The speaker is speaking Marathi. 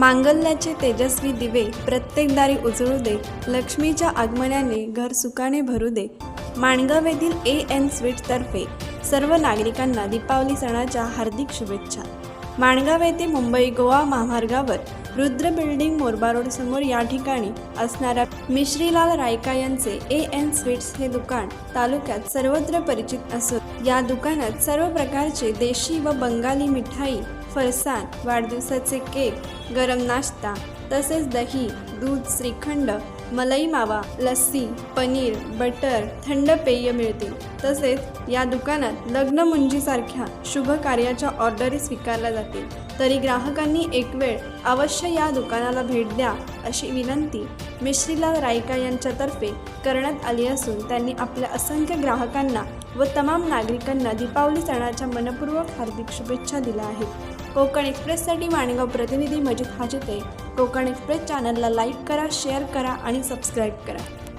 मांगल्याचे तेजस्वी दिवे प्रत्येक दारी उजळू दे. लक्ष्मीच्या आगमनाने घर सुखाने भरू दे. माणगाव येथील ए एन स्वीट्सतर्फे सर्व नागरिकांना दीपावली सणाच्या हार्दिक शुभेच्छा. माणगाव येथे मुंबई गोवा महामार्गावर रुद्र बिल्डिंग मोरबा रोड समोर या ठिकाणी असणाऱ्या मिश्रीलाल रायका यांचे ए एन स्वीट्स हे दुकान तालुक्यात सर्वत्र परिचित असून या दुकानात सर्व प्रकारचे देशी व बंगाली मिठाई फरसाण वाढदिवसाचे केक गरम नाश्ता तसेच दही दूध श्रीखंड मलई मावा लस्सी पनीर बटर थंड पेय मिळतील. तसेच या दुकानात लग्न मुंजीसारख्या शुभ कार्याच्या ऑर्डरी स्वीकारल्या जातील. तरी ग्राहकांनी एक वेळ अवश्य या दुकानाला भेट द्या अशी विनंती मिश्रीलाल रायका यांच्यातर्फे करण्यात आली असून त्यांनी आपल्या असंख्य ग्राहकांना व तमाम नागरिकांना दीपावली सणाच्या मनपूर्वक हार्दिक शुभेच्छा दिल्या आहेत. कोकण एक्सप्रेससाठी माणगाव प्रतिनिधी मजिद हाजिते. कोकण एक्सप्रेस चॅनलला लाईक करा शेअर करा आणि सबस्क्राईब करा.